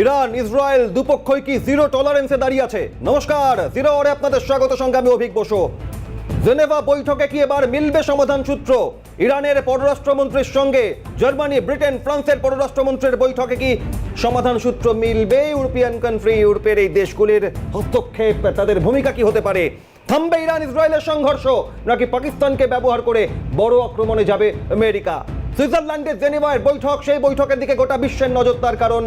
Iran, Israel দুপক্ষই কি zero টলারেন্সে দাঁড়িয়ে আছে? নমস্কার জিরো ওরে আপনাদের স্বাগত সঙ্গে আমি অভিক বসু। জেনেভা বৈঠকে কি এবার মিলবে সমাধান সূত্র? ইরানের পররাষ্ট্রমন্ত্রীর সঙ্গে জার্মানি, ব্রিটেন, ফ্রান্সের পররাষ্ট্রমন্ত্রীর বৈঠকে কি সমাধান সূত্র মিলবে? ইউরোপিয়ান কান্ট্রি ইউরোপের এই দেশগুলির হস্তক্ষেপ, তাদের ভূমিকা কি হতে পারে? থামবে ইরান, ইসরায়েলের সংঘর্ষ, নাকি পাকিস্তানকে ব্যবহার করে বড় আক্রমণে যাবে আমেরিকা? সুইজারল্যান্ডের জেনেভার বৈঠক, সেই বৈঠকের দিকে গোটা বিশ্বের নজর, তার কারণ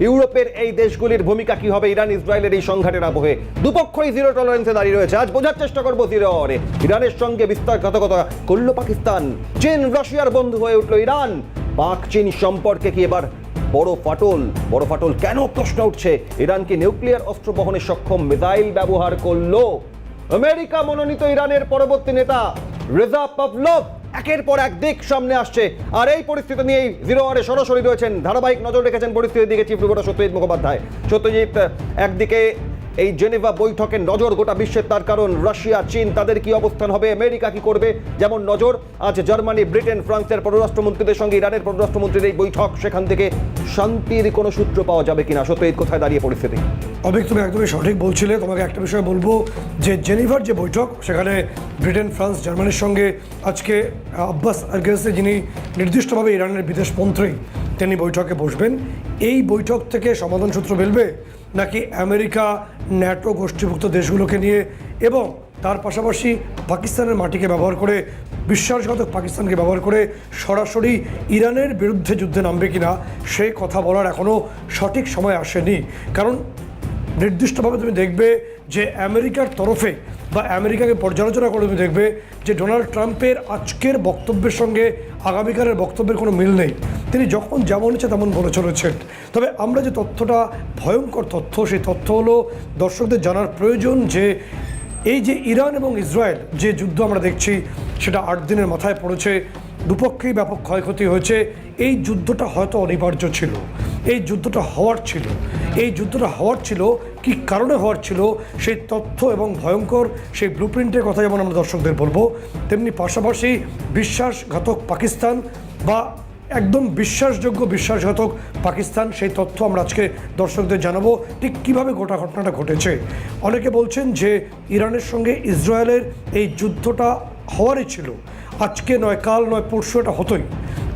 ইউরোপের এই দেশগুলির ভূমিকা কি হবে? ইরান, ইসরায়েলের এই সংঘাতের আবহে দুপক্ষই জিরো টলারেন্সে দাঁড়িয়ে রয়েছে। আজ বোঝার চেষ্টা করব জিরো অরে ইরানের সঙ্গে বিস্তারঘাতকতা করল পাকিস্তান। চীন, রাশিয়ার বন্ধু হয়ে উঠল ইরান। পাক, চীন সম্পর্কে কি এবার বড় ফাটল? বড় ফাটল কেন? প্রশ্ন উঠছে। ইরান কি নিউক্লিয়ার অস্ত্র বহনে সক্ষম? মিসাইল ব্যবহার করল। আমেরিকা মনোনীত ইরানের পরবর্তী নেতা রেজা পাভলভ। একের পর এক দিক সামনে আসছে। আর এই পরিস্থিতি নিয়েই জিরো আরে সরাসরি রয়েছেন ধারাবাহিক নজর রেখেছেন পরিস্থিতির দিকে চিফ রিপোর্টার সত্যজিৎ মুখোপাধ্যায়। সত্যজিৎ, একদিকে এই জেনেভা বৈঠকের নজর গোটা বিশ্বের, তার কারণ রাশিয়া, চীন, তাদের কি অবস্থান হবে, আমেরিকা কি করবে, যেমন নজর। আজ জার্মানি, ব্রিটেন, ফ্রান্সের পররাষ্ট্রমন্ত্রীদের সঙ্গে ইরানের পররাষ্ট্রমন্ত্রীর এই বৈঠক, সেখান থেকে শান্তির কোনো সূত্র পাওয়া যাবে কিনা? সত্যজিৎ, কোথায় দাঁড়িয়ে পরিস্থিতি? অভিক, তুমি একদমই সঠিক বলছিলে। তোমাকে একটা বিষয় বলব, যে জেনিভার যে বৈঠক, সেখানে ব্রিটেন, ফ্রান্স, জার্মানির সঙ্গে আজকে আব্বাস আরগেসে, যিনি নির্দিষ্টভাবে ইরানের বিদেশ মন্ত্রী, তিনি বৈঠকে বসবেন। এই বৈঠক থেকে সমাধান সূত্র মিলবে নাকি আমেরিকা, ন্যাটো গোষ্ঠীভুক্ত দেশগুলোকে নিয়ে এবং তার পাশাপাশি পাকিস্তানের মাটিকে ব্যবহার করে, বিশ্বাসঘাতক পাকিস্তানকে ব্যবহার করে সরাসরি ইরানের বিরুদ্ধে যুদ্ধে নামবে কিনা সেই কথা বলার এখনও সঠিক সময় আসেনি। কারণ নির্দিষ্টভাবে তুমি দেখবে যে আমেরিকার তরফে বা আমেরিকাকে পর্যালোচনা করে তুমি দেখবে যে ডোনাল্ড ট্রাম্পের আজকের বক্তব্যের সঙ্গে আগামীকালের বক্তব্যের কোনো মিল নেই। তিনি যখন যেমন ইচ্ছে তেমন বলে চলেছেন। তবে আমরা যে তথ্যটা, ভয়ঙ্কর তথ্য, সেই তথ্য হলো দর্শকদের জানার প্রয়োজন যে এই যে ইরান এবং ইসরায়েল যে যুদ্ধ আমরা দেখছি, সেটা আট দিনের মাথায় পড়েছে। দুপক্ষেই ব্যাপক ক্ষয়ক্ষতি হয়েছে। এই যুদ্ধটা হয়তো অনিবার্য ছিল। এই যুদ্ধটা হওয়ার ছিল। এই যুদ্ধটা হওয়ার ছিল, কি কারণে হওয়ার ছিল, সেই তথ্য এবং ভয়ঙ্কর সেই ব্লুপ্রিন্টের কথা যেমন আমরা দর্শকদের বলব, তেমনি পাশাপাশি বিশ্বাসঘাতক পাকিস্তান বা একদম বিশ্বাসযোগ্য বিশ্বাসঘাতক পাকিস্তান, সেই তথ্য আমরা আজকে দর্শকদের জানাব, ঠিক কীভাবে গোটা ঘটনাটা ঘটেছে। অনেকে বলছেন যে ইরানের সঙ্গে ইসরায়েলের এই যুদ্ধটা হওয়ারই ছিল। আজকে নয়, কাল নয়, পরশু এটা হতোই।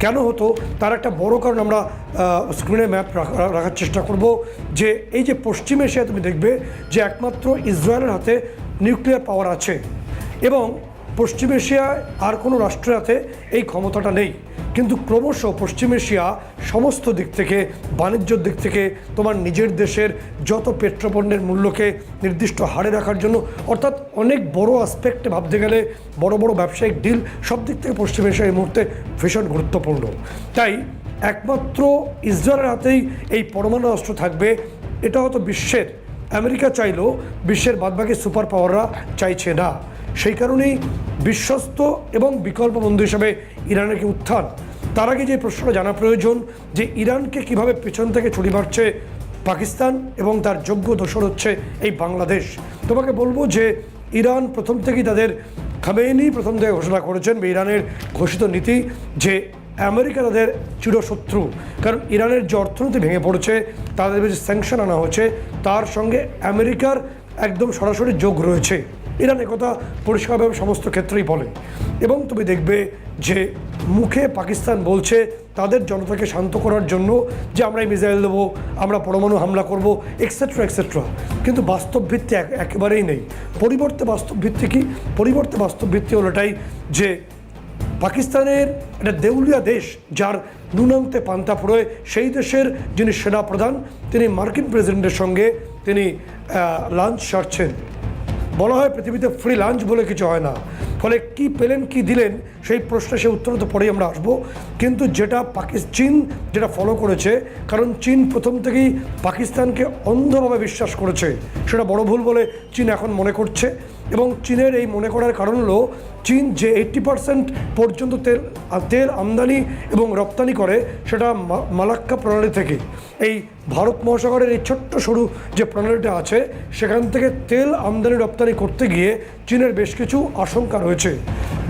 কেন হতো? তার একটা বড় কারণ আমরা স্ক্রিনে ম্যাপ রাখার চেষ্টা করব যে এই যে পশ্চিম এশিয়ায় তুমি দেখবে যে একমাত্র ইসরায়েলের হাতে নিউক্লিয়ার পাওয়ার আছে এবং পশ্চিম এশিয়ায় আর কোনো রাষ্ট্রের হাতে এই ক্ষমতাটা নেই। কিন্তু ক্রমশ পশ্চিম এশিয়া সমস্ত দিক থেকে বাণিজ্যর দিক থেকে তোমার নিজের দেশের যত পেট্রোপণ্যের মূল্যকে নির্দিষ্ট হারে রাখার জন্য, অর্থাৎ অনেক বড় আসপেক্টে ভাবতে গেলে বড় বড় ব্যবসায়িক ডিল সব দিক থেকে পশ্চিম এশিয়া এই মুহূর্তে ভীষণ গুরুত্বপূর্ণ। তাই একমাত্র ইসরায়েলের হাতেই এই পরমাণু অস্ত্র থাকবে, এটা হয়তো বিশ্বের, আমেরিকা চাইলেও বিশ্বের বাদবাকি সুপার পাওয়াররা চাইছে না। সেই কারণেই বিশ্বস্ত এবং বিকল্প বন্ধু হিসেবে ইরানের কি উত্থান। তার আগে যে প্রশ্নটা জানা প্রয়োজন, যে ইরানকে কীভাবে পেছন থেকে ছুরি মারছে পাকিস্তান এবং তার যোগ্য দোষর হচ্ছে এই বাংলাদেশ। তোমাকে বলব যে ইরান প্রথম থেকেই তাদের খামেনি প্রথম থেকে ঘোষণা করেছেন বা ইরানের ঘোষিত নীতি যে আমেরিকা তাদের চিরশত্রু। কারণ ইরানের যে অর্থনীতি ভেঙে পড়েছে, তাদের যে স্যাংশন আনা হয়েছে, তার সঙ্গে আমেরিকার একদম সরাসরি যোগ রয়েছে। ইরান একথা পরিষ্কারভাবে সমস্ত ক্ষেত্রেই বলে। এবং তুমি দেখবে যে মুখে পাকিস্তান বলছে তাদের জনতাকে শান্ত করার জন্য যে আমরা এই মিসাইল দেবো, আমরা পরমাণু হামলা করব এক্সেট্রা এক্সেট্রা কিন্তু বাস্তব ভিত্তি এক- একেবারেই নেই। পরিবর্তে বাস্তব ভিত্তি কি? পরিবর্তে বাস্তব ভিত্তি হলো এটাই যে পাকিস্তানের একটা দেউলিয়া দেশ, যার নুনান্তে পান্তা ফুরোয়, সেই দেশের যিনি সেনাপ্রধান, তিনি মার্কিন প্রেসিডেন্টের সঙ্গে তিনি লাঞ্চ সারছেন। বলা হয় পৃথিবীতে ফ্রি লাঞ্চ বলে কিছু হয় না। ফলে কি পেলেন, কি দিলেন, সেই প্রশ্নে সে উত্তর তো পরেই আমরা আসব। কিন্তু যেটা পাকিস্তান চীন যেটা ফলো করেছে, কারণ চীন প্রথম থেকেই পাকিস্তানকে অন্ধভাবে বিশ্বাস করেছে। সেটা বড় ভুল বলে চীন এখন মনে করছে। এবং চীনের এই মনে করার কারণ হলো চীন যে এইট্টি পার্সেন্ট পর্যন্ত তেল তেল আমদানি এবং রপ্তানি করে, সেটা মালাক্কা প্রণালী থেকে। এই ভারত মহাসাগরের এই ছোট্ট সরু যে প্রণালীটা আছে, সেখান থেকে তেল আমদানি রপ্তানি করতে গিয়ে চীনের বেশ কিছু আশঙ্কা রয়েছে।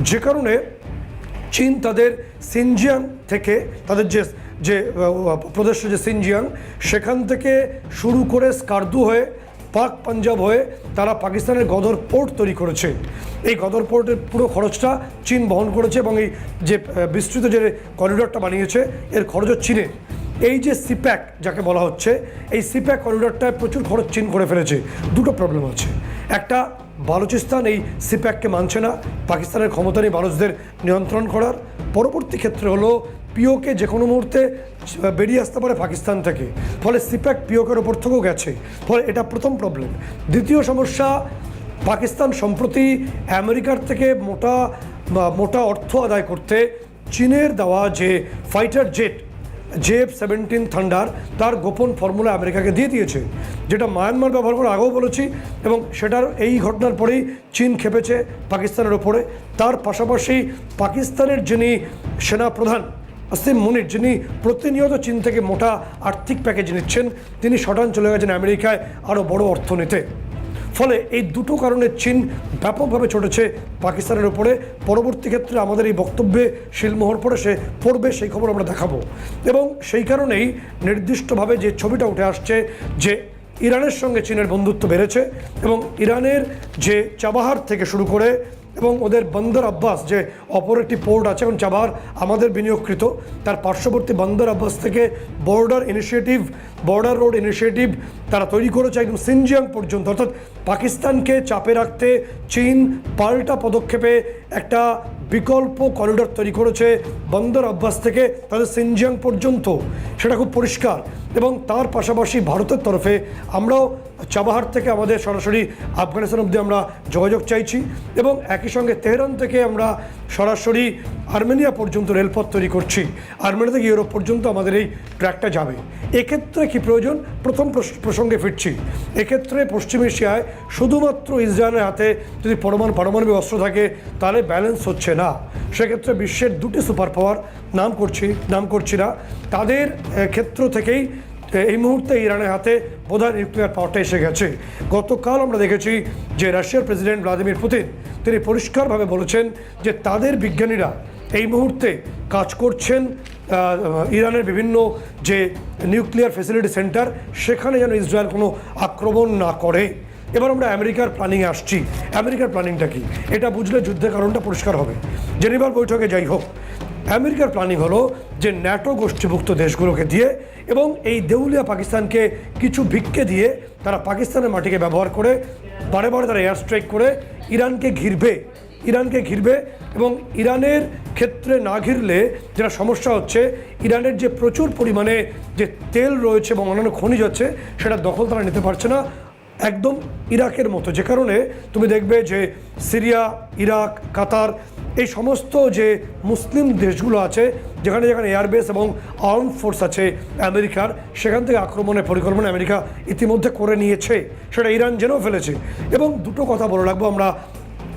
যে কারণে চীন তাদের সিনজিয়াং থেকে, তাদের যে যে প্রদেশ যে সিনজিয়াং, সেখান থেকে শুরু করে স্কার্দু হয়ে পাক পাঞ্জাব হয়ে তারা পাকিস্তানের গদর পোর্ট তৈরি করেছে। এই গদর পোর্টের পুরো খরচটা চীন বহন করেছে এবং এই যে বিস্তৃত যে করিডোরটা বানিয়েছে, এর খরচও চীনের। এই যে সিপ্যাক যাকে বলা হচ্ছে, এই সিপ্যাক করিডোরটায় প্রচুর খরচ চীন করে ফেলেছে। দুটো প্রবলেম আছে। একটা, বালুচিস্তান এই সিপ্যাককে মানছে না। পাকিস্তানের ক্ষমতা নেই বালুচদের নিয়ন্ত্রণ করার। পরবর্তী ক্ষেত্রে হলো পিওকে যে কোনো মুহূর্তে বেরিয়ে আসতে পারে পাকিস্তান থেকে। ফলে সিপ্যাক পিওকের ওপর থেকেও গেছে। ফলে এটা প্রথম প্রবলেম দ্বিতীয় সমস্যা, পাকিস্তান সম্প্রতি আমেরিকার থেকে মোটা মোটা অর্থ আদায় করতে চীনের দেওয়া যে fighter jet JF seventeen thunder তার গোপন ফর্মুলা আমেরিকাকে দিয়ে দিয়েছে, যেটা মায়ানমার ব্যবহার করে আগেও বলেছি এবং সেটার এই ঘটনার পরেই চীন খেপেছে পাকিস্তানের ওপরে। তার পাশাপাশি পাকিস্তানের যিনি সেনাপ্রধান আসিম মুনির, যিনি প্রতিনিয়ত চীন থেকে মোটা আর্থিক প্যাকেজ নিচ্ছেন, তিনি শটান চলে গেছেন আমেরিকায় আরও বড় অর্থ নিতে ফলে এই দুটো কারণে চীন ব্যাপকভাবে চটেছে পাকিস্তানের উপরে। পরবর্তী ক্ষেত্রে আমাদের এই বক্তব্যে শিলমোহর পড়ে, সে পড়বে, সেই খবর আমরা দেখাবো। এবং সেই কারণেই নির্দিষ্টভাবে যে ছবিটা উঠে আসছে যে ইরানের সঙ্গে চীনের বন্ধুত্ব বেড়েছে এবং ইরানের যে চাবাহার থেকে শুরু করে এবং ওদের বন্দর আব্বাস, যে অপর একটি পোর্ট আছে এবং চাবাহার আমাদের বিনিয়োগকৃত। তার পার্শ্ববর্তী বন্দর আব্বাস থেকে border initiative, border road initiative তারা তৈরি করেছে একদম সিনজিয়াং পর্যন্ত। অর্থাৎ পাকিস্তানকে চাপে রাখতে চীন পাল্টা পদক্ষেপে একটা বিকল্প করিডোর তৈরি করেছে বন্দর আব্বাস থেকে তাদের সিনজিয়াং পর্যন্ত। সেটা খুব পরিষ্কার এবং তার পাশাপাশি ভারতের তরফে আমরাও চাবাহার থেকে আমাদের সরাসরি আফগানিস্তান অব্দি আমরা যোগাযোগ চাইছি এবং একই সঙ্গে তেহরান থেকে আমরা সরাসরি আর্মেনিয়া পর্যন্ত রেলপথ তৈরি করছি। আর্মেনিয়া থেকে ইউরোপ পর্যন্ত আমাদের এই ট্র্যাকটা যাবে। এক্ষেত্রে কি প্রয়োজন? প্রথম প্রস- প্রসঙ্গে ফিরছি। এক্ষেত্রে পশ্চিম এশিয়ায় শুধুমাত্র ইসরায়েলের হাতে যদি পরমাণু পারমাণবিক অস্ত্র থাকে, তাহলে ব্যালেন্স হচ্ছে না। সেক্ষেত্রে বিশ্বের দুটি সুপার পাওয়ার নাম করছি নাম করছি না। তাদের ক্ষেত্র থেকেই এই মুহূর্তে ইরানের হাতে বোধহয় নিউক্লিয়ার পাওয়ারটা এসে গেছে। গতকাল আমরা দেখেছি যে রাশিয়ার প্রেসিডেন্ট ভ্লাদিমির পুতিন তিনি পরিষ্কারভাবে বলেছেন যে তাদের বিজ্ঞানীরা এই মুহূর্তে কাজ করছেন ইরানের বিভিন্ন যে নিউক্লিয়ার ফেসিলিটি সেন্টার সেখানে যেন ইসরায়েল কোনো আক্রমণ না করে। এবার আমরা আমেরিকার প্ল্যানিংয়ে আসছি। আমেরিকার প্ল্যানিংটা কি? এটা বুঝলে যুদ্ধের কারণটা পরিষ্কার হবে। জেনিভার বৈঠকে যাই হোক আমেরিকার প্ল্যানিং হলো যে ন্যাটো গোষ্ঠীভুক্ত দেশগুলোকে দিয়ে এবং এই দেউলিয়া পাকিস্তানকে কিছু ভিক্ষে দিয়ে তারা পাকিস্তানের মাটিকে ব্যবহার করে বারে বারে তারা এয়ার স্ট্রাইক করে ইরানকে ঘিরবে ইরানকে ঘিরবে এবং ইরানের ক্ষেত্রে না ঘিরলে যেটা সমস্যা হচ্ছে, ইরানের যে প্রচুর পরিমাণে যে তেল রয়েছে এবং অন্যান্য খনিজ হচ্ছে সেটা দখল তারা নিতে পারছে না। একদম ইরাকের মতো। যে কারণে তুমি দেখবে যে সিরিয়া, ইরাক, কাতার, এই সমস্ত যে মুসলিম দেশগুলো আছে, যেখানে যেখানে এয়ারবেস এবং আর্ম ফোর্স আছে আমেরিকার, সেখান থেকে আক্রমণের পরিকল্পনা আমেরিকা ইতিমধ্যে করে নিয়েছে। সেটা ইরান জেনেও ফেলেছে। এবং দুটো কথা বলে রাখব, আমরা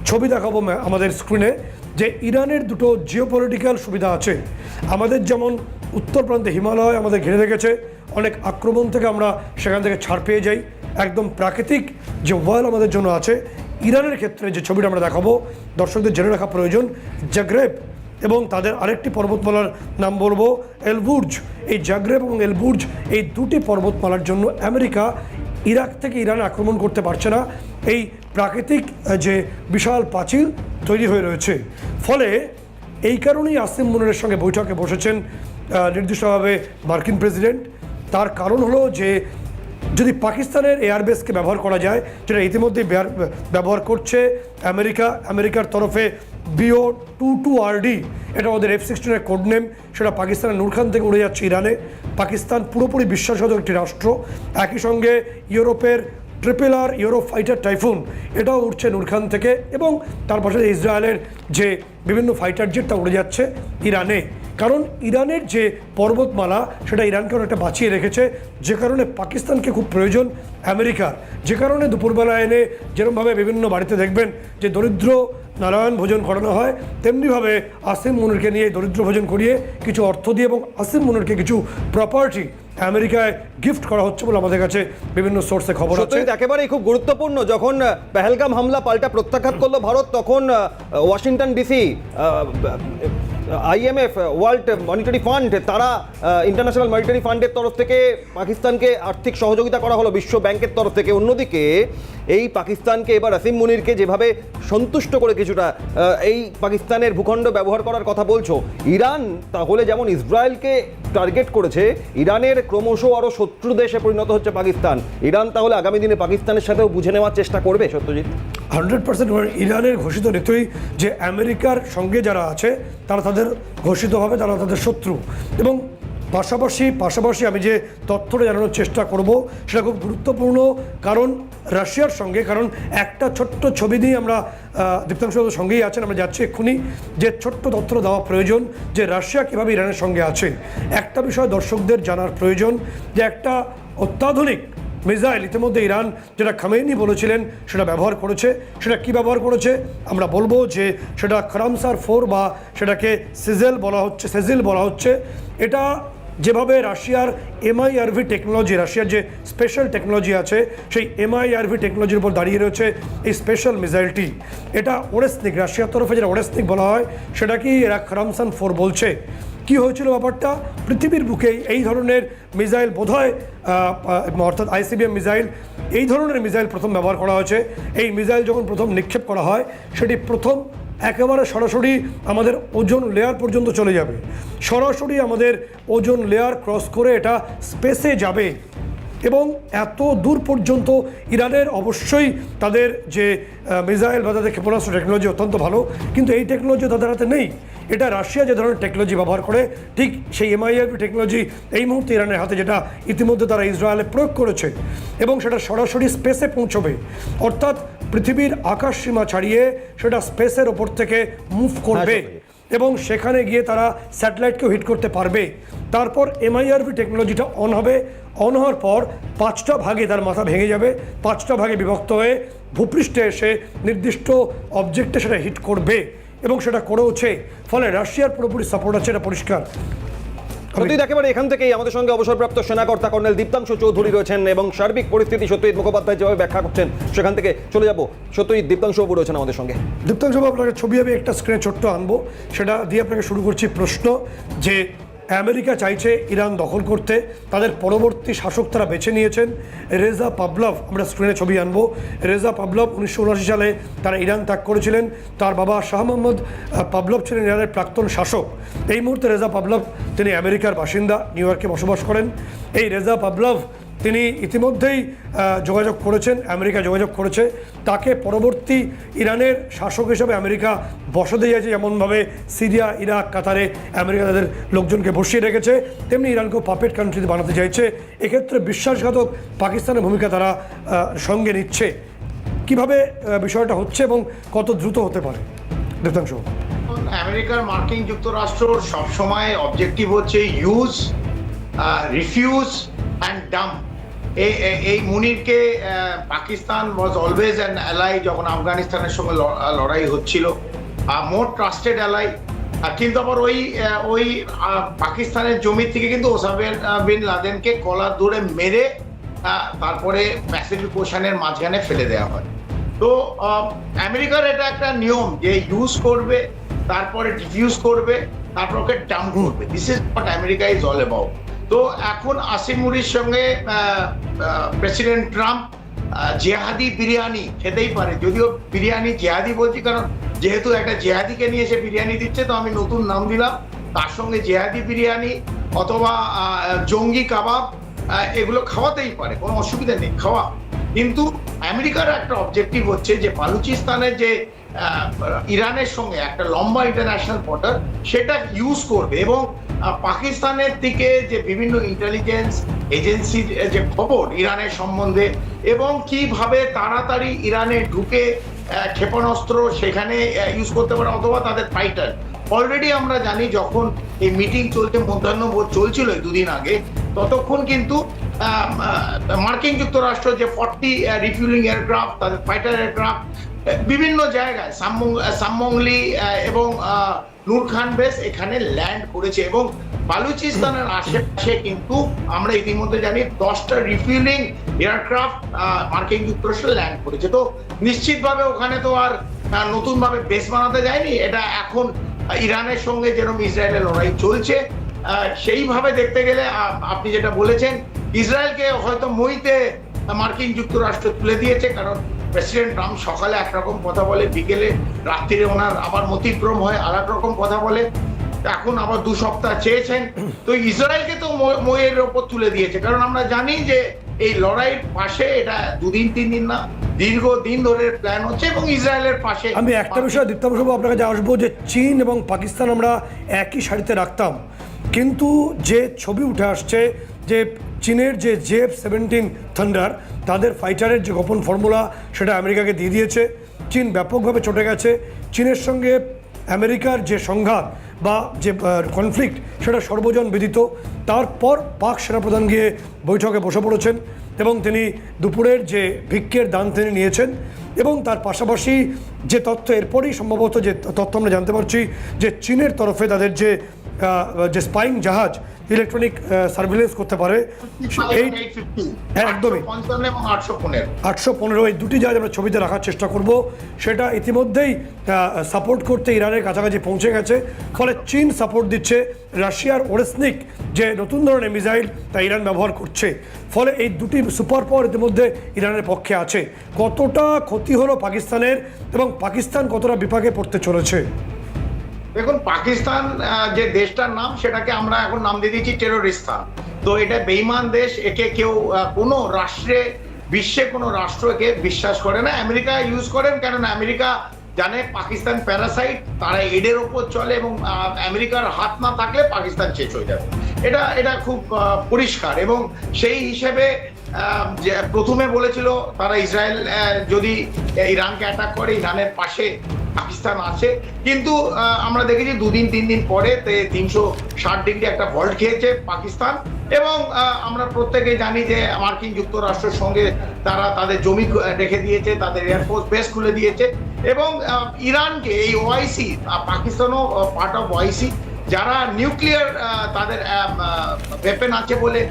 ছবি দেখাবো আমাদের স্ক্রিনে যে ইরানের দুটো জিওপলিটিক্যাল সুবিধা আছে। আমাদের যেমন উত্তর প্রান্তে হিমালয় আমাদের ঘিরে রেখেছে, অনেক আক্রমণ থেকে আমরা সেখান থেকে ছাড় পেয়ে যাই। একদম প্রাকৃতিক যে ওয়াল আমাদের জন্য আছে, ইরানের ক্ষেত্রে যে ছবিটা আমরা দেখাবো, দর্শকদের জেনে রাখা প্রয়োজন, জাগ্রেব এবং তাদের আরেকটি পর্বতমালার নাম বলব, এলবুর্জ। এই জাগ্রেব এবং এলবুর্জ এই দুটি পর্বতমালার জন্য আমেরিকা ইরাক থেকে ইরান আক্রমণ করতে পারছে না। এই প্রাকৃতিক যে বিশাল পাঁচিল তৈরি হয়ে রয়েছে। ফলে এই কারণেই আসিম মুনের সঙ্গে বৈঠকে বসেছেন নির্দিষ্টভাবে মার্কিন প্রেসিডেন্ট। তার কারণ হলো যে যদি পাকিস্তানের এয়ারবেসকে ব্যবহার করা যায়, যেটা ইতিমধ্যেই ব্যবহার- করছে আমেরিকা, আমেরিকার তরফে বিও টু টু আরডি এটা ওদের এফ সিক্সটিনের কোড নেম সেটা পাকিস্তানের নূরখান থেকে উড়ে যাচ্ছে ইরানে। পাকিস্তান পুরোপুরি বিশ্বাসঘাতক একটি রাষ্ট্র। একই সঙ্গে ইউরোপের ট্রিপল আর ইউরো ফাইটার টাইফুন এটাও উঠছে নূরখান থেকে এবং তার পাশে ইসরায়েলের যে বিভিন্ন ফাইটার জেটটা উড়ে যাচ্ছে ইরানে। কারণ ইরানের যে পর্বতমালা, সেটা ইরানকে অনেকটা বাঁচিয়ে রেখেছে। যে কারণে পাকিস্তানকে খুব প্রয়োজন আমেরিকার যে কারণে দুপুরবেলা এনে যেরকমভাবে বিভিন্ন বাড়িতে দেখবেন যে দরিদ্র নারায়ণ ভোজন করানো হয়, তেমনিভাবে আসিম মুনিরকে নিয়ে দরিদ্র ভোজন করিয়ে কিছু অর্থ দিয়ে এবং আসিম মুনিরকে কিছু প্রপার্টি আমেরিকায় গিফট করা হচ্ছে বলে আমাদের কাছে বিভিন্ন সোর্সে খবর আছে। একেবারেই খুব গুরুত্বপূর্ণ। যখন পেহেলগাম হামলা পাল্টা প্রত্যাখ্যাত করল ভারত তখন Washington DC IMF world monetary fund তারা ইন্টারন্যাশনাল মনিটারি ফান্ডের তরফ থেকে পাকিস্তানকে আর্থিক সহযোগিতা করা হলো বিশ্ব ব্যাংকের তরফ থেকে। অন্যদিকে এই পাকিস্তানকে এবার আসিম মুনিরকে যেভাবে সন্তুষ্ট করে কিছুটা এই পাকিস্তানের ভূখণ্ড ব্যবহার করার কথা বলছো ইরান তাহলে যেমন ইসরায়েলকে টার্গেট করেছে, ইরানের ক্রমশ আরও শত্রু দেশে পরিণত হচ্ছে পাকিস্তান। ইরান তাহলে আগামী দিনে পাকিস্তানের সাথেও বুঝে নেওয়ার চেষ্টা করবে, সত্যজিৎ? হান্ড্রেড পার্সেন্ট ইরানের ঘোষিত নীতি যে আমেরিকার সঙ্গে যারা আছে, তারা তাদের ঘোষিতভাবে তারা তাদের শত্রু। এবং পাশাপাশি পাশাপাশি আমি যে তথ্যটা জানানোর চেষ্টা করব, সেটা খুব গুরুত্বপূর্ণ, কারণ রাশিয়ার সঙ্গে, কারণ একটা ছোট্ট ছবি দিয়ে আমরা দীপ্তাংশ সঙ্গেই আছেন, আমরা যাচ্ছি এক্ষুনি, যে ছোট্ট তথ্যটা দেওয়া প্রয়োজন, যে রাশিয়া কীভাবে ইরানের সঙ্গে আছে। একটা বিষয় দর্শকদের জানার প্রয়োজন, যে একটা অত্যাধুনিক মিসাইল ইতিমধ্যে ইরান যেটা খামেনি বলেছিলেন, সেটা ব্যবহার করেছে, সেটা কি ব্যবহার করেছে, আমরা বলব যে সেটা খরামসার ফোর বা সেটাকে সিজেল বলা হচ্ছে, সেজিল বলা হচ্ছে। এটা যেভাবে রাশিয়ার এমআইআরভি টেকনোলজি রাশিয়ার যে স্পেশাল টেকনোলজি আছে, সেই এমআইআরভি টেকনোলজির উপর দাঁড়িয়ে রয়েছে এই স্পেশাল মিসাইলটি এটা ওরেসনিক রাশিয়ার তরফে যেটা ওরেসনিক বলা হয়, সেটা কি এরা খরামসান ফোর বলছে? কি হয়েছিল ব্যাপারটা? পৃথিবীর বুকে এই ধরনের মিসাইল বোধহয় অর্থাৎ আইসিবিএম মিসাইল এই ধরনের মিসাইল প্রথম ব্যবহার করা হয়েছে। এই মিসাইল যখন প্রথম নিক্ষেপ করা হয়, সেটি প্রথম একেবারে সরাসরি আমাদের ওজন লেয়ার পর্যন্ত চলে যাবে। সরাসরি আমাদের ওজন লেয়ার ক্রস করে এটা স্পেসে যাবে। এবং এত দূর পর্যন্ত ইরানের অবশ্যই তাদের যে মিসাইল বা তাদের ক্ষেপণাস্ত্র টেকনোলজি অত্যন্ত ভালো কিন্তু এই টেকনোলজি তাদের হাতে নেই। এটা রাশিয়া যে ধরনের টেকনোলজি ব্যবহার করে ঠিক সেই এমআইআরপি টেকনোলজি এই মুহূর্তে ইরানের হাতে যেটা ইতিমধ্যে তারা ইসরায়েলে প্রয়োগ করেছে এবং সেটা সরাসরি স্পেসে পৌঁছবে। অর্থাৎ পৃথিবীর আকাশ সীমা ছাড়িয়ে সেটা স্পেসের ওপর থেকে মুভ করবে এবং সেখানে গিয়ে তারা স্যাটেলাইটকেও হিট করতে পারবে। তারপর এমআইআরভি টেকনোলজিটা অন হবে। অন হওয়ার পর পাঁচটা ভাগে তার মাথা ভেঙে যাবে পাঁচটা ভাগে বিভক্ত হয়ে ভূপৃষ্ঠে এসে নির্দিষ্ট অবজেক্টে সেটা হিট করবে এবং সেটা করেওছে ফলে রাশিয়ার পুরোপুরি সাপোর্ট আছে এটা পরিষ্কার। সত্যি একেবারে এখান থেকেই আমাদের সঙ্গে অবসরপ্রাপ্ত সেনাকর্তা কর্নেল দীপ্তাংশু চৌধুরী রয়েছেন এবং সার্বিক পরিস্থিতি সত্যজিৎ মুখোপাধ্যায় যেভাবে ব্যাখ্যা করছেন সেখান থেকে চলে যাব। সত্যজিৎ দীপ্তাংশু বাবু রয়েছেন আমাদের সঙ্গে। দীপ্তাংশ বাবু আপনাকে ছবি আমি একটা স্ক্রিনে ছোট্ট আনব। সেটা দিয়ে আপনাকে শুরু করছি প্রশ্ন যে আমেরিকা চাইছে ইরান দখল করতে। তাদের পরবর্তী শাসক তারা বেছে নিয়েছেন। রেজা পাবলভ, আমরা স্ক্রিনে ছবি আনব। রেজা পাবলভ উনিশশো সালে তারা ইরান ত্যাগ করেছিলেন। তার বাবা শাহ মোহাম্মদ পাবলভ ছিলেন ইরানের প্রাক্তন শাসক। এই মুহূর্তে রেজা পাবলভ, তিনি আমেরিকার বাসিন্দা, নিউ ইয়র্কে বসবাস করেন। এই রেজা পাবলভ তিনি ইতিমধ্যেই যোগাযোগ করেছেন, আমেরিকা যোগাযোগ করেছে। তাকে পরবর্তী ইরানের শাসক হিসেবে আমেরিকা বসতে চাইছে, যেমনভাবে সিরিয়া, ইরাক, কাতারে আমেরিকা তাদের লোকজনকে বসিয়ে রেখেছে, তেমনি ইরানকেও পাপেট কান্ট্রিতে বানাতে চাইছে। এক্ষেত্রে বিশ্বাসঘাতক পাকিস্তানের ভূমিকা তারা সঙ্গে নিচ্ছে। কীভাবে বিষয়টা হচ্ছে এবং কত দ্রুত হতে পারে? দীপ্তাংশ আমেরিকার মার্কিন যুক্তরাষ্ট্রর সবসময় অবজেক্টিভ হচ্ছে ইউজ রিফিউজ অ্যান্ড ডাম্প এই, এই- মুনিরকে Pakistan was always an ally যখন আফগানিস্তানের সঙ্গে লড়াই হচ্ছিল। মোর ট্রাস্টেড অ্যালাই কিন্তু আবার ওই ওই পাকিস্তানের জমি থেকে কিন্তু ওসাবের বিন লাদেনকে কলার ধরে মেরে তারপরে প্যাসিফিক ওশানের মাঝখানে ফেলে দেওয়া হয়। তো আমেরিকার এটা একটা নিয়ম যে ইউজ করবে, তারপরে ডিফিউজ করবে, তারপর ওকে ডাম্প করবে। This is what America is all about তো এখন আসিমুরির সঙ্গে প্রেসিডেন্ট ট্রাম্প জেহাদি বিরিয়ানি খেতেই পারে। যদিও বিরিয়ানি জেহাদি বলছি, কারণ যেহেতু একটা জেহাদিকে নিয়ে এসে বিরিয়ানি দিচ্ছে, তো আমি নতুন নাম দিলাম। তার সঙ্গে জেহাদি বিরিয়ানি অথবা জঙ্গি কাবাব এগুলো খাওয়াতেই পারে, কোনো অসুবিধা নেই, খাওয়া। কিন্তু আমেরিকার একটা অবজেক্টিভ হচ্ছে যে বালুচিস্তানের যে ইরানের সঙ্গে একটা লম্বা ইন্টারন্যাশনাল বর্ডার সেটা ইউজ করবে এবং পাকিস্তানের দিকে যে বিভিন্ন ইন্টেলিজেন্স এজেন্সির যে খবর ইরানের সম্বন্ধে, এবং কীভাবে তাড়াতাড়ি ইরানে ঢুকে ক্ষেপণাস্ত্র সেখানে ইউজ করতে পারে অথবা তাদের ফাইটার অলরেডি আমরা জানি যখন এই মিটিং চলছে মধ্যাহ্নভোজ চলছিল দুদিন আগে, ততক্ষণ কিন্তু মার্কিন যুক্তরাষ্ট্র যে ফর্টি রিফিউলিং এয়ারক্রাফট তাদের ফাইটার এয়ারক্রাফট বিভিন্ন জায়গায় সামমং সামমংলি এবং নূর খান বেস এখানে ল্যান্ড করেছে এবং বালুচিস্তানের আশেপাশে কিন্তু আমরা ইতিমধ্যে জানি দশটা রিফিউলিং এয়ারক্রাফট মার্কিন যুক্তরাষ্ট্র ল্যান্ড করেছে। তো নিশ্চিতভাবে ওখানে তো আর নতুন ভাবে বেস বানাতে যায়নি। এটা এখন ইরানের সঙ্গে যেরকম ইসরায়েলের লড়াই চলছে সেইভাবে দেখতে গেলে আপনি যেটা বলেছেন, ইসরায়েলকে হয়তো মইতে মার্কিন যুক্তরাষ্ট্র তুলে দিয়েছে, কারণ প্রেসিডেন্ট ট্রাম্প সকালে একরকম কথা বলে বিকেলে রাত্রিরে ওনার আবার মতিক্রম হয় আর রকম কথা বলে। এখন আবার দু সপ্তাহ চেয়েছেন। তো ইসরায়েলকে তো মইয়ের ওপর তুলে দিয়েছে। কারণ আমরা জানি যে এই লড়াইয়ের পাশে এটা দুদিন তিন দিন না দীর্ঘ দিন ধরে প্ল্যান হচ্ছে এবং ইসরায়েলের পাশে আমি একটা বিষয় দীপ্তাংশ বাবু আপনার কাছে আসব যে চীন এবং পাকিস্তান আমরা একই সারিতে রাখতাম। কিন্তু যে ছবি উঠে আসছে যে চীনের যে জেফ সেভেন্টিন থান্ডার, তাদের ফাইটারের যে গোপন ফর্মুলা, সেটা আমেরিকাকে দিয়ে দিয়েছে। চীন ব্যাপকভাবে চটে গেছে। চীনের সঙ্গে আমেরিকার যে সংঘাত বা যে কনফ্লিক্ট সেটা সর্বজন বিদিত। তারপর পাক সেনাপ্রধান গিয়ে বৈঠকে বসে পড়েছেন এবং তিনি দুপুরের যে ভিক্ষের দান তিনি নিয়েছেন এবং তার পাশাপাশি যে তথ্য, এরপরেই সম্ভবত যে তথ্য আমরা জানতে পারছি যে চীনের তরফে তাদের যে যে স্পাইং জাহাজ ইলেকট্রনিক সার্ভিলেন্স করতে পারে এই হ্যাঁ, একদমই। আটশো পনেরো। আটশো পনেরো এই দুটি জাহাজ আমরা ছবিতে রাখার চেষ্টা করব। সেটা ইতিমধ্যেই সাপোর্ট করতে ইরানের কাছাকাছি পৌঁছে গেছে। ফলে চীন সাপোর্ট দিচ্ছে রাশিয়ার ওরেসনিক যে নতুন ধরনের মিসাইল তা ইরান ব্যবহার করছে। ফলে এই দুটি সুপার পাওয়ার ইতিমধ্যে ইরানের পক্ষে আছে। কতটা ক্ষতি হলো পাকিস্তানের এবং পাকিস্তান কতটা বিপাকে পড়তে চলেছে? দেখুন, পাকিস্তান যে দেশটার নাম, সেটাকে আমরা এখন নাম দিয়ে দিয়েছি টেরোরিস্তান তো এটা বেইমান দেশ, একে কেউ কোনো রাষ্ট্রে, বিশ্বে কোনো রাষ্ট্রকে বিশ্বাস করে না। আমেরিকা ইউজ করেন, কেননা আমেরিকা জানে পাকিস্তান প্যারাসাইট তারা এডের ওপর চলে এবং আমেরিকার হাত না থাকলে পাকিস্তান শেষ হয়ে যাবে। এটা এটা খুব পরিষ্কার এবং সেই হিসেবে যে প্রথমে বলেছিল তারা ইসরায়েল যদি ইরানকে অ্যাটাক করে, ইরানের পাশে পাকিস্তান আছে। কিন্তু আমরা দেখেছি দুদিন, তিন দিন পরে তিনশো ষাট ডিগ্রি একটা ভল্ট খেয়েছে পাকিস্তান। এবং আমরা প্রত্যেকে জানি যে মার্কিন যুক্তরাষ্ট্রের সঙ্গে তারা তাদের জমি রেখে দিয়েছে, তাদের এয়ারফোর্স বেস খুলে দিয়েছে। এবং ইরানকে এই ওআইসি পাকিস্তানও পার্ট অফ ওআইসি যারা নিউক্লিয়ার তাদের ওয়েপেন আছে বলে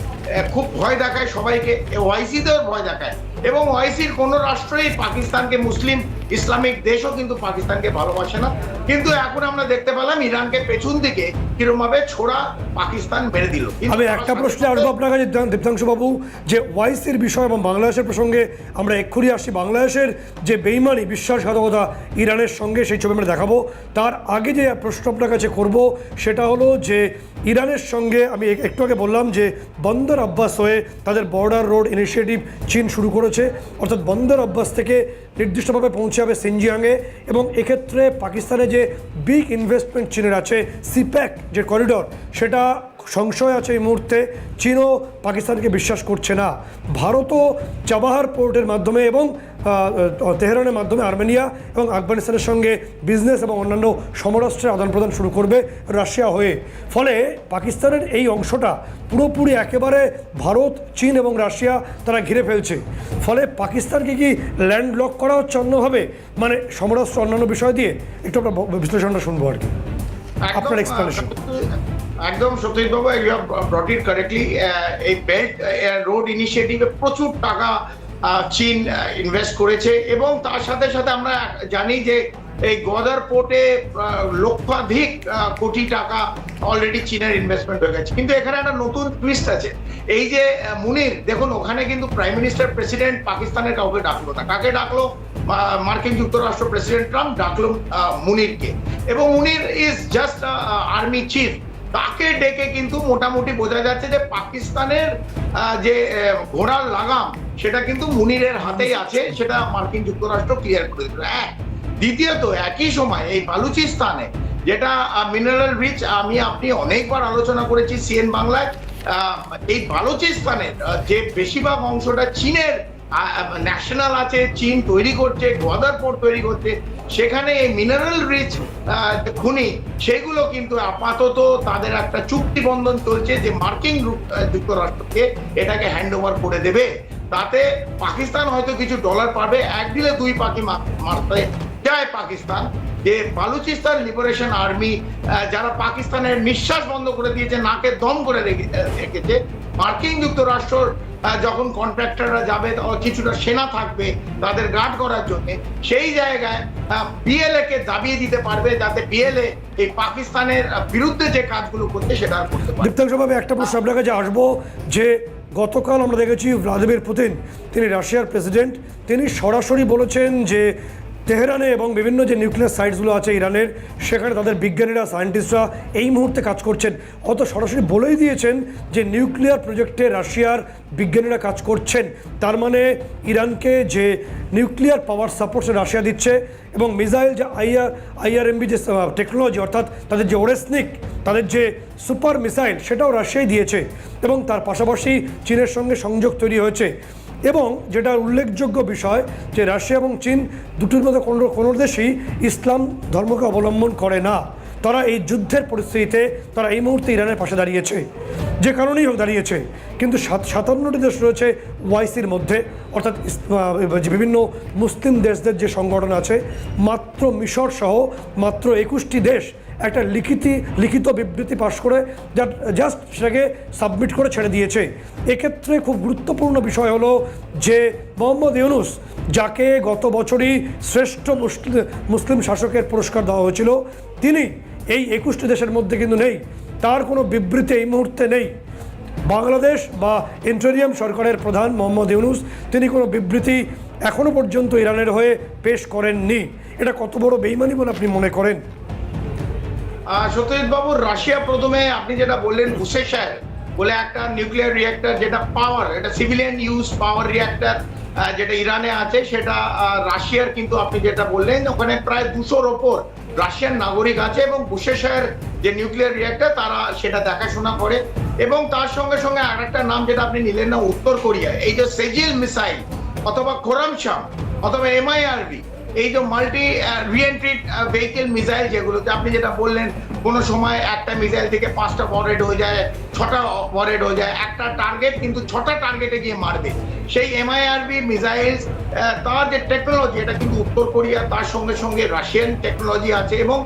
খুব ভয় দেখায় সবাইকে। ওয়াইসিতেও ভয় দেখায়। এবং ওয়াইসির কোনো রাষ্ট্রই পাকিস্তানকে মুসলিম ইসলামিক দেশও কিন্তু পাকিস্তানকে ভালোবাসে না। কিন্তু এখন আমরা দেখতে পেলাম ইরানকে পেছন দিকে কিরম ভাবে ছোড়া পাকিস্তান মেরে দিল। আমি একটা প্রশ্নে আসব আপনার কাছে দীপ্তাংশু বাবু যে ওয়াইসির বিষয় এবং বাংলাদেশের প্রসঙ্গে আমরা এক্ষুনি আসছি। বাংলাদেশের যে বেইমানি বিশ্বাসঘাতকতা ইরানের সঙ্গে সেই ছবি আমরা দেখাবো। তার আগে যে প্রশ্ন আপনার কাছে করব সেটা হলো যে ইরানের সঙ্গে আমি এক- একটু আগে বললাম যে বন্দর আব্বাস হয়ে তাদের বর্ডার রোড ইনিশিয়েটিভ চীন শুরু করেছে অর্থাৎ বন্দর অভ্যাস থেকে নির্দিষ্টভাবে পৌঁছে যাবে সিনজিয়াংয়ে এবং এক্ষেত্রে পাকিস্তানে যে বিগ ইনভেস্টমেন্ট চীনের আছে সিপ্যাক যে করিডর সেটা সংশয় আছে এই মুহূর্তে। চীনও পাকিস্তানকে বিশ্বাস করছে না। ভারতও চাবাহার পোর্টের মাধ্যমে এবং তেহরানের মাধ্যমে আর্মেনিয়া এবং আফগানিস্তানের সঙ্গে বিজনেস এবং অন্যান্য সমরাস্ত্রের আদান প্রদান শুরু করবে রাশিয়া হয়ে। ফলে পাকিস্তানের এই অংশটা পুরোপুরি একেবারে ভারত চীন এবং রাশিয়া তারা ঘিরে ফেলছে। ফলে পাকিস্তানকে কি ল্যান্ড লক করা হচ্ছে অন্যভাবে? মানে সমরাস্ত্র অন্যান্য বিষয় দিয়ে? একটু আমরা বিশ্লেষণটা শুনব আর কি। আপনার explanation। একদম Satish Babu you have brought it correctly এই বেল্ট রোড ইনিশিয়েটিভে প্রচুর টাকা চীন ইনভেস্ট করেছে এবং তার সাথে সাথে আমরা জানি যে এই গদার পোর্টে লক্ষাধিক কোটি টাকা অলরেডি চীনের ইনভেস্টমেন্ট হয়ে গেছে। কিন্তু এখানে একটা নতুন টুইস্ট আছে। এই যে মুনির, দেখুন, ওখানে কিন্তু প্রাইম মিনিস্টার প্রেসিডেন্ট পাকিস্তানের কাউকে ডাকলো না। কাকে ডাকলো? মার্কিন যুক্তরাষ্ট্র প্রেসিডেন্ট ট্রাম্প ডাকলো মুনিরকে। এবং Munir is just army chief তাকে ডেকে কিন্তু মোটামুটি বোঝা যাচ্ছে যে পাকিস্তানের যে ঘোড়ার লাগাম, সেটা কিন্তু মুনিরের হাতেই আছে, সেটা মার্কিন যুক্তরাষ্ট্র ক্লিয়ার করে দিল। এক দ্বিতীয়ত, একই সময় এই বালুচিস্তানে, যেটা মিনারেল রিচ আমি, আপনি অনেকবার আলোচনা করেছি সিএন বাংলায় এই বালুচিস্তানের যে বেশিরভাগ অংশটা চীনের ন্যাশনাল আছে, চীন তৈরি করছে, গোয়াদার পোর্ট তৈরি করছে, সেখানে এই মিনারেল রিচ খুনি, সেগুলো কিন্তু আপাতত তাদের একটা চুক্তি বন্ধন চলছে যে মার্কিন যুক্তরাষ্ট্রকে এটাকে হ্যান্ড ওভার করে দেবে। তাতে পাকিস্তান হয়তো কিছু ডলার পাবে, এক দিলে দুই পাখি মারতে যায় পাকিস্তান। যে বালুচিস্তান লিবারেশন আর্মি যারা পাকিস্তানের নিঃশ্বাস বন্ধ করে দিয়েছে, নাকে দম করে রেখে- রেখেছে, মার্কিন যুক্তরাষ্ট্র যখন কন্ট্রাক্টররা যাবে কিছুটা সেনা থাকবে তাদের গার্ড করার জন্য, সেই জায়গায় বিএলএ কে দাবিয়ে দিতে পারবে যাতে বিএলএ এই পাকিস্তানের বিরুদ্ধে যে কাজগুলো করতে সেটা করতে পারবে একটা প্রশ্ন আপনার কাছে আসব, যে গতকাল আমরা দেখেছি ভ্লাদিমির পুতিন, তিনি রাশিয়ার প্রেসিডেন্ট তিনি সরাসরি বলেছেন যে তেহরানে এবং বিভিন্ন যে নিউক্লিয়ার সাইটসগুলো আছে ইরানের, সেখানে তাদের বিজ্ঞানীরা, সায়েন্টিস্টরা এই মুহূর্তে কাজ করছেন। অত সরাসরি বলেই দিয়েছেন যে নিউক্লিয়ার প্রজেক্টে রাশিয়ার বিজ্ঞানীরা কাজ করছেন। তার মানে ইরানকে যে নিউক্লিয়ার পাওয়ার সাপোর্টসে রাশিয়া দিচ্ছে এবং মিসাইল যে আইআর আইআরএমবি যে টেকনোলজি, অর্থাৎ তাদের যে ওরেসনিক, তাদের যে সুপার মিসাইল, সেটাও রাশিয়াই দিয়েছে এবং তার পাশাপাশি চীনের সঙ্গে সংযোগ তৈরি হয়েছে। এবং যেটা উল্লেখযোগ্য বিষয় যে রাশিয়া এবং চীন দুটির মধ্যে কোনো কোনো দেশই ইসলাম ধর্মকে অবলম্বন করে না। তারা এই যুদ্ধের পরিস্থিতিতে তারা এই মুহূর্তে ইরানের পাশে দাঁড়িয়েছে। যে কারণেই হোক দাঁড়িয়েছে। কিন্তু সাত সাতান্নটি দেশ রয়েছে ওয়াইসির মধ্যে। অর্থাৎ বিভিন্ন মুসলিম দেশদের যে সংগঠন আছে, মাত্র মিশর সহ মাত্র একুশটি দেশ একটা লিখিতি, লিখিত বিবৃতি পাশ করে জাস্ট সেটাকে সাবমিট করে ছেড়ে দিয়েছে। এক্ষেত্রে খুব গুরুত্বপূর্ণ বিষয় হলো যে মোহাম্মদ ইউনুস, যাকে গত বছরই শ্রেষ্ঠ মুসলিম মুসলিম শাসকের পুরস্কার দেওয়া হয়েছিল, তিনি এই একুশটি দেশের মধ্যে কিন্তু নেই। তার কোনো বিবৃতি এই মুহূর্তে নেই। বাংলাদেশ বা ইন্টেরিয়াম সরকারের প্রধান মোহাম্মদ ইউনুস, তিনি কোনো বিবৃতি এখনও পর্যন্ত ইরানের হয়ে পেশ করেননি। এটা কত বড় বেইমানি বলে আপনি মনে করেন? সত্যজিৎ বাবু, রাশিয়া প্রথমে আপনি যেটা বললেন বুসেশার বলে একটা নিউক্লিয়ার রিয়েক্টর যেটা পাওয়ার এটা সিভিলিয়ান ইউজ পাওয়ার রিয়েক্টর যেটা ইরানে আছে, সেটা রাশিয়ার কিন্তু আপনি যেটা বললেন, ওখানে প্রায় দুশোর ওপর রাশিয়ান নাগরিক আছে এবং বুসেশার যে নিউক্লিয়ার রিয়েক্টর তারা সেটা দেখাশোনা করে এবং তার সঙ্গে সঙ্গে আর একটা নাম যেটা আপনি নিলেন না, উত্তর কোরিয়া, এই যে সেজিল মিসাইল অথবা খোরামশাম অথবা এমআইআরবি এই যে মাল্টি রিএন্ট্রি ভেহিকেল মিসাইল যেগুলোতে আপনি যেটা বললেন কোন সময় একটা মিসাইল থেকে পাঁচটা বরেড হয়ে যায় ছটা বরেড হয়ে যায় একটা টার্গেট কিন্তু ছটা টার্গেটে গিয়ে মারবে। সেই এমআইআরবি মিসাইল তার যে টেকনোলজি এটা কিন্তু উত্তর কোরিয়া তার সঙ্গে সঙ্গে রাশিয়ান টেকনোলজি আছে এবং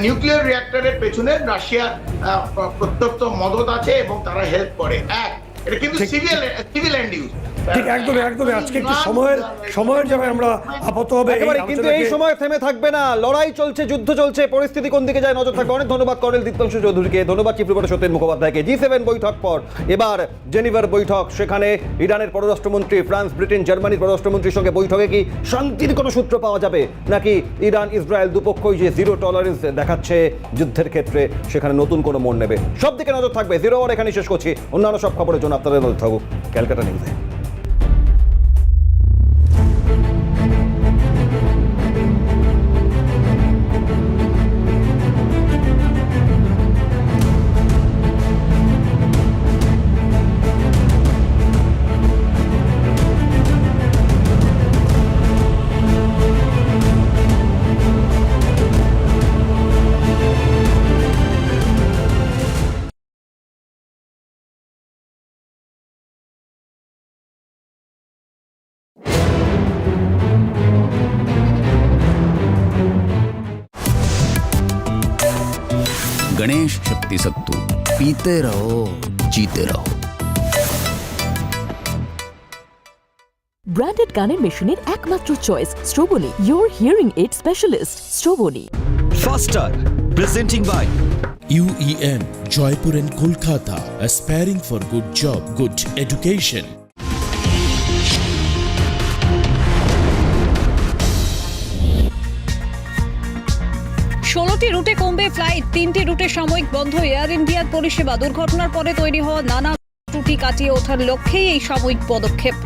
নিউক্লিয়ার রিঅ্যাক্টরের পেছনে রাশিয়ার আহ, প্রত্যক্ষ মদত আছে এবং তারা হেল্প করে। এক এটা কিন্তু সিভিল সিভিল এন্ড ইউজ ঠিক একদমই একদমই। আজকে একটু সময়ের সময়ের জায়গায় আমরা আপাতত হবে কিন্তু এই সময় থেমে থাকবে না। লড়াই চলছে যুদ্ধ চলছে পরিস্থিতি কোন দিকে যায় নজর থাকবে? অনেক ধন্যবাদ কর্নেল দীপ্তাংশু চৌধুরীকে। ধন্যবাদ চিফ রিপোর্টার সত্যেন মুখোপাধ্যায়কে। জি সেভেন বৈঠক পর এবার জেনিভার বৈঠক। সেখানে ইরানের পররাষ্ট্রমন্ত্রী ফ্রান্স ব্রিটেন জার্মানির পররাষ্ট্রমন্ত্রীর সঙ্গে বৈঠকে কি শান্তির কোনো সূত্র পাওয়া যাবে? নাকি ইরান ইসরায়েল দুপক্ষই যে জিরো টলারেন্স দেখাচ্ছে যুদ্ধের ক্ষেত্রে সেখানে নতুন কোনো মন নেবে? সব দিকে নজর থাকবে। জিরো ওয়ার এখানে শেষ করছি। অন্যান্য সব খবরের জন্য আপনাদের নজর থাকুক ক্যালকাটা নিউজে। गणेश शक्ति सत्तू पीते रहो जीते रहो ব্র্যান্ডেড গানের মেশিনের একমাত্র চয়েস স্ট্রোবনি your hearing aid specialist স্ট্রোবনি Faster, presenting by UEM, Jaipur and Kolkata, aspiring for good job, good education. ষোলোটি রুটে কমবে ফ্লাইট, তিনটি রুটে সাময়িক বন্ধ এয়ার ইন্ডিয়ার পরিষেবা। দুর্ঘটনার পরে তৈরি হওয়া নানা ত্রুটি কাটিয়ে ওঠার লক্ষ্যেই এই সাময়িক পদক্ষেপ।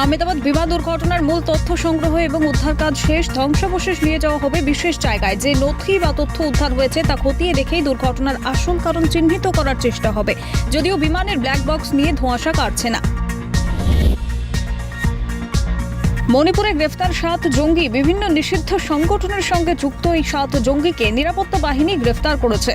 আহমেদাবাদ বিমান দুর্ঘটনার মূল তথ্য সংগ্রহ এবং উদ্ধার কাজ শেষ, ধ্বংসাবশেষ নিয়ে যাওয়া হবে বিশেষ জায়গায়। যে নথি বা তথ্য উদ্ধার হয়েছে তা খতিয়ে দেখেই দুর্ঘটনার আসল কারণ চিহ্নিত করার চেষ্টা হবে। যদিও বিমানের ব্ল্যাক বক্স নিয়ে ধোঁয়াশা কাটছে না। মণিপুরে গ্রেফতার সাত জঙ্গি। বিভিন্ন নিষিদ্ধ সংগঠনের সঙ্গে যুক্ত এই সাত জঙ্গিকে নিরাপত্তা বাহিনী গ্রেফতার করেছে।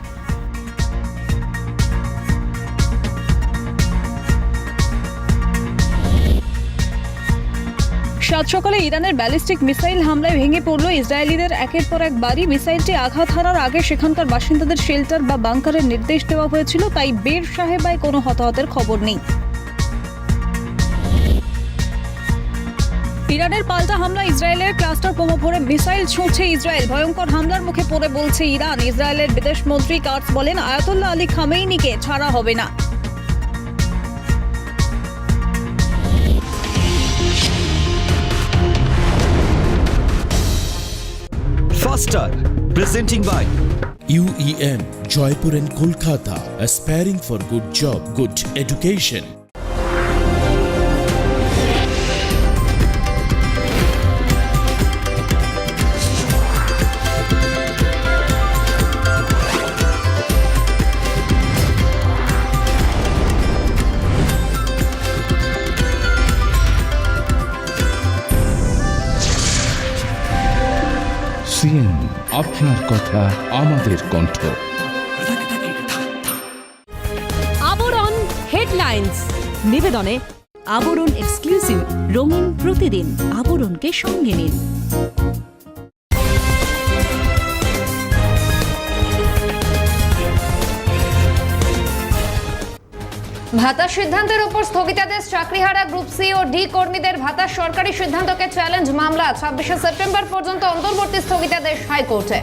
সাত সকালে ইরানের ব্যালিস্টিক মিসাইল হামলায় ভেঙে পড়ল ইসরায়েলিদের। একের পর এক বাড়ি মিসাইলটি আঘাত হারার আগে সেখানকার বাসিন্দাদের শেল্টার বা বাংকারের নির্দেশ দেওয়া হয়েছিল, তাই বের সাহেবায় কোনো হতাহতের খবর নেই। ইরানের পাল্টা হামলা ইসরায়েলের ক্লাস্টার বোমা ভরে মিসাইল ছুঁড়ছে ইসরায়েল ভয়ঙ্কর হামলার মুখে পড়ে বলছে ইরান ইসরায়েলের বিদেশ মন্ত্রী কার্স বলেন আয়াতুল্লাহ আলী খামেইনিকে ছাড়া হবে না Faster. Presenting by UEM Jaipur and Kolkata, aspiring for good job, good education. আপনার কথা আমাদের কণ্ঠ। আবরণ হেডলাইন্স। নিবেদনে আবরণ এক্সক্লুসিভ রঙিন প্রতিদিন আবরণকে সঙ্গে নিন। ভাতা সিদ্ধান্তের উপর স্থগিতাদেশ চাকরিহারা গ্রুপ সি ও ডি কর্মীদের ভাতা সরকারি সিদ্ধান্তকে চ্যালেঞ্জ মামলা ছাব্বিশে সেপ্টেম্বর পর্যন্ত অন্তর্বর্তী স্থগিতাদেশ হাইকোর্টে।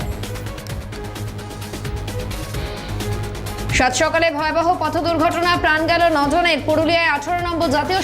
সাত সকালে ভয়াবহ পথ দুর্ঘটনা প্রাণ গেল নজনের। পুরুলিয়ায় আঠারো নম্বর জাতীয়